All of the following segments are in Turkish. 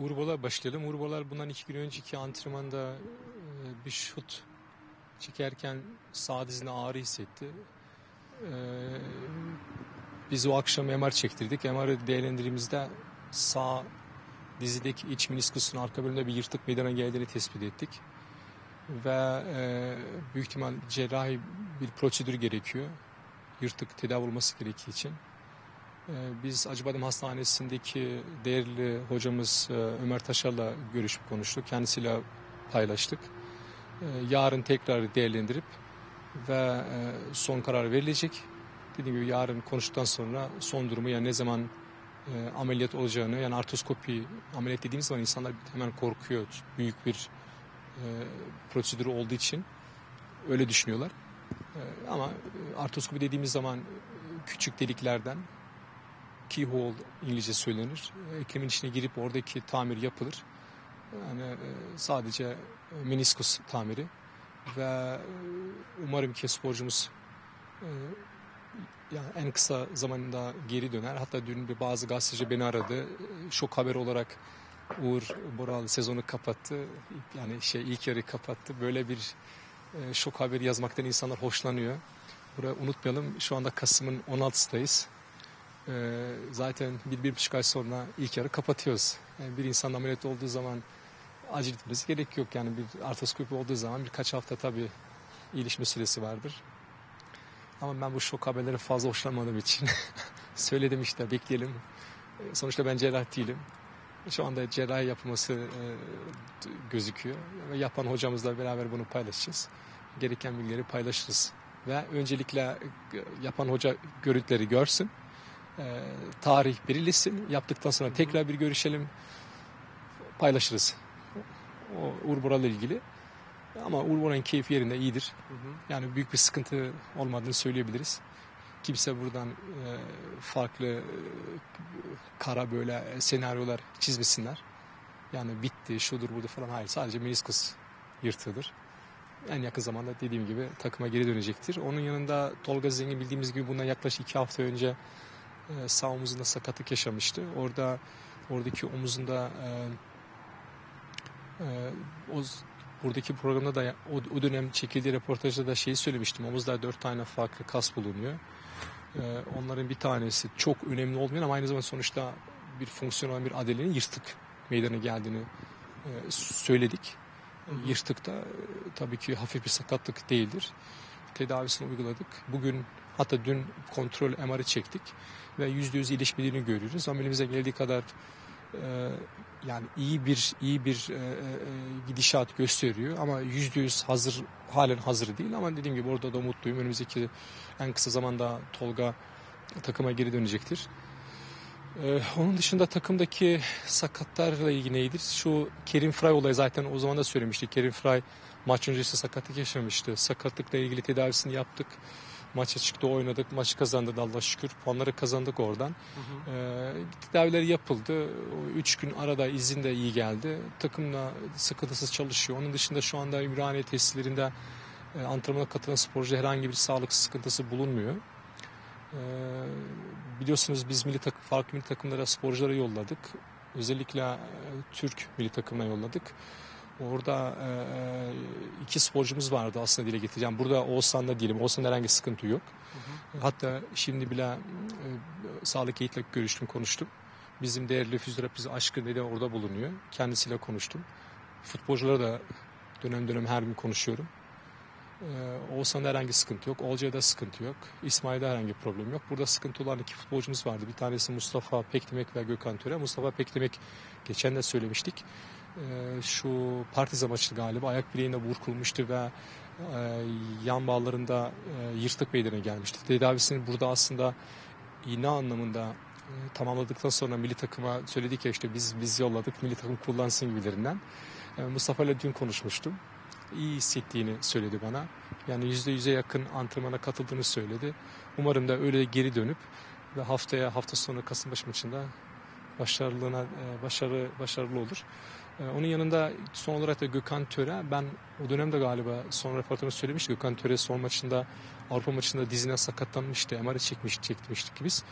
Urbalar başlayalım. Urbalar bundan iki gün önceki antrenmanda e, bir şut çekerken sağ dizine ağrı hissetti. E, biz o akşam MR çektirdik. MR'ı değerlendirdiğimizde sağ dizideki iç meniskusun arka bölümünde bir yırtık meydana geldiğini tespit ettik. Ve e, büyük ihtimal cerrahi bir prosedür gerekiyor. Yırtık tedavi olması gerektiği için. Ee, Biz Acıbadem Hastanesi'ndeki değerli hocamız e, Ömer Taşar'la görüşüp konuştuk. Kendisiyle paylaştık. Ee, Yarın tekrar değerlendirip ve e, son karar verilecek. Dediğim gibi yarın konuştuktan sonra son durumu yani ne zaman e, ameliyat olacağını yani artroskopi ameliyat dediğimiz zaman insanlar hemen korkuyor. Büyük bir e, prosedür olduğu için öyle düşünüyorlar. Ama artroskopi dediğimiz zaman küçük deliklerden keyhole İngilizce söylenir. Eklemin içine girip oradaki tamir yapılır. Yani e, sadece e, meniskus tamiri ve e, umarım ki sporcumuz yani en kısa zamanda geri döner. Hatta dün bir bazı gazeteci beni aradı. Şok haber olarak Uğur Boral sezonu kapattı. Yani şey ilk yarı kapattı. Böyle bir şok haberi yazmaktan insanlar hoşlanıyor. Burayı unutmayalım. Şu anda Kasım'ın 16'sındayız. Ee, zaten bir, bir buçuk ay sonra ilk yarı kapatıyoruz. Yani bir insan ameliyat olduğu zaman acil gitmesi gerek yok. Yani bir artroskopi olduğu zaman birkaç hafta tabii iyileşme süresi vardır. Ama ben bu şok haberleri fazla hoşlanmadığım için söyledim işte bekleyelim. Ee, Sonuçta ben cerrah değilim. Şu anda cerrahi yapılması e, gözüküyor. Ve yapan hocamızla beraber bunu paylaşacağız. Gereken bilgileri paylaşırız. Ve öncelikle e, yapan hoca görüntüleri görsün. E, tarih belirlesin. Yaptıktan sonra tekrar bir görüşelim. Paylaşırız. O Uğur Boral'la ilgili. Ama Uğur Boral'ın keyfi yerinde iyidir. Yani büyük bir sıkıntı olmadığını söyleyebiliriz. Kimse buradan e, farklı e, kara böyle senaryolar çizmesinler. Yani bitti, şudur budur falan. Hayır sadece meniskus yırtığıdır. En yakın zamanda dediğim gibi takıma geri dönecektir. Onun yanında Tolga Zengin bildiğimiz gibi bundan yaklaşık iki hafta önce e, sağ omuzunda sakatlık yaşamıştı. Orada oradaki omuzunda e, e, o buradaki programda da o, o dönem çekildiği röportajda da şeyi söylemiştim. Omuzda dört tane farklı kas bulunuyor. E, onların bir tanesi çok önemli olmayan ama aynı zamanda sonuçta bir fonksiyon olan bir adelenin yırtık meydana geldiğini e, söyledik. Yırtık da e, tabii ki hafif bir sakatlık değildir. Tedavisini uyguladık. Bugün hatta dün kontrol MR'ı çektik ve yüzde yüz iyileşmediğini görüyoruz. Ama elimize geldiği kadar e, yani iyi bir iyi bir e, e, gidişat gösteriyor ama yüzde yüz hazır halen hazır değil ama dediğim gibi orada da mutluyum. Önümüzdeki en kısa zamanda Tolga takıma geri dönecektir. Ee, onun dışında takımdaki sakatlarla ilgili neydir? Şu Kerim Fry olayı zaten o zaman da söylemiştik. Kerim Fry maç öncesi sakatlık yaşamıştı. Sakatlıkla ilgili tedavisini yaptık. Maça çıktı oynadık. Maçı kazandı Allah şükür. Puanları kazandık oradan. Ee, tedaviler yapıldı. O üç gün arada izin de iyi geldi. Takımla sıkıntısız çalışıyor. Onun dışında şu anda Ümraniye tesislerinde e, antrenmana katılan sporcu herhangi bir sağlık sıkıntısı bulunmuyor. Ee, biliyorsunuz biz milli takım, farklı milli takımlara sporcuları yolladık. Özellikle e, Türk milli takımına yolladık. Orada e, iki sporcumuz vardı aslında dile getireceğim. Burada Oğuzhan'da diyelim. Oğuzhan'da herhangi sıkıntı yok. Hatta şimdi bile e, sağlık eğitimle görüştüm, konuştum. Bizim değerli fizyoterapist Aşkın dedi orada bulunuyor. Kendisiyle konuştum. Futbolculara da dönem dönem her gün konuşuyorum. Ee, Oğuzhan'da herhangi sıkıntı yok. Olcay'da sıkıntı yok. İsmail'de herhangi problem yok. Burada sıkıntı olan iki futbolcumuz vardı. Bir tanesi Mustafa Pekdemek ve Gökhan Töre. Mustafa Pekdemek geçen de söylemiştik. Ee, şu Partizan maçı galiba ayak bileğine burkulmuştu ve e, yan bağlarında e, yırtık meydana gelmişti. Tedavisini burada aslında iğne anlamında e, tamamladıktan sonra milli takıma söyledik ya işte biz biz yolladık milli takım kullansın gibilerinden. E, Mustafa ile dün konuşmuştum iyi hissettiğini söyledi bana. Yani yüzde yüze yakın antrenmana katıldığını söyledi. Umarım da öyle geri dönüp ve haftaya hafta sonu Kasımpaşa maçında başarılığına başarı başarılı olur. E, Onun yanında son olarak da Gökhan Töre ben o dönemde galiba son röportajımda söylemiştik. Gökhan Töre son maçında Avrupa maçında dizine sakatlanmıştı. MR'ı çekmiş, çekmiştik biz.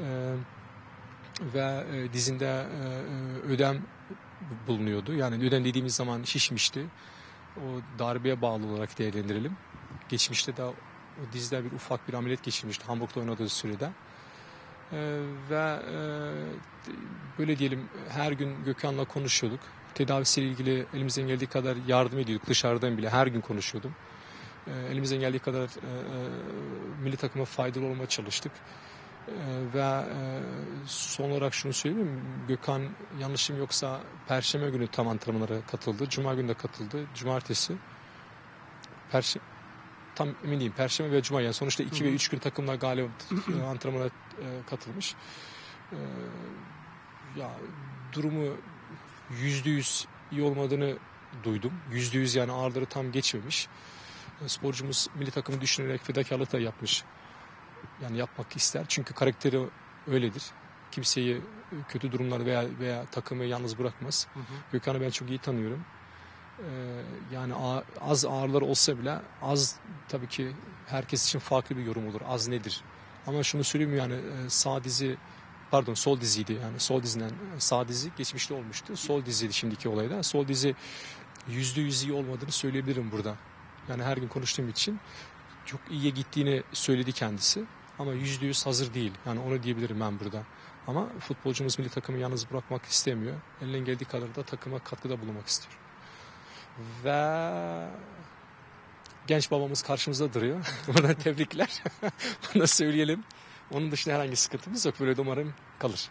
E, ve e, dizinde e, e, ödem bulunuyordu. Yani ödem dediğimiz zaman şişmişti. O darbeye bağlı olarak değerlendirelim. Geçmişte de o dizide bir ufak bir ameliyat geçirmişti Hamburg'da oynadığı sürede. E, ve e, böyle diyelim her gün Gökhan'la konuşuyorduk. Tedavisiyle ilgili elimizden geldiği kadar yardım ediyorduk. Dışarıdan bile her gün konuşuyordum. E, elimizden geldiği kadar e, e, milli takıma faydalı olmaya çalıştık. E, ve e, son olarak şunu söyleyeyim? Gökhan yanlışım yoksa Perşembe günü tam antrenmanlara katıldı. Cuma günü de katıldı. Cumartesi. Perşembe tam emin değilim. Perşembe ve Cuma yani sonuçta 2 ve 3 gün takımlar galiba e, antrenmana e, katılmış. E, ya durumu yüzde yüz iyi olmadığını duydum. Yüzde yüz yani ağırları tam geçmemiş. Sporcumuz milli takımı düşünerek fedakarlık da yapmış. Yani yapmak ister. Çünkü karakteri öyledir. Kimseyi kötü durumlar veya veya takımı yalnız bırakmaz. Gökhan'ı ben çok iyi tanıyorum. Ee, yani az ağırlar olsa bile az tabii ki herkes için farklı bir yorum olur. Az nedir? Ama şunu söyleyeyim yani e, sağ dizi pardon sol diziydi yani sol diziden sağ dizi geçmişte olmuştu. Sol diziydi şimdiki olayda. Sol dizi yüzde yüz iyi olmadığını söyleyebilirim burada. Yani her gün konuştuğum için çok iyiye gittiğini söyledi kendisi. Ama yüzde yüz hazır değil. Yani onu diyebilirim ben burada. Ama futbolcumuz milli takımı yalnız bırakmak istemiyor. Elinden geldiği kadar da takıma katkıda bulunmak istiyor. Ve genç babamız karşımızda duruyor. Buradan tebrikler. Bunu söyleyelim. Onun dışında herhangi sıkıntımız yok. Böyle de umarım kalır.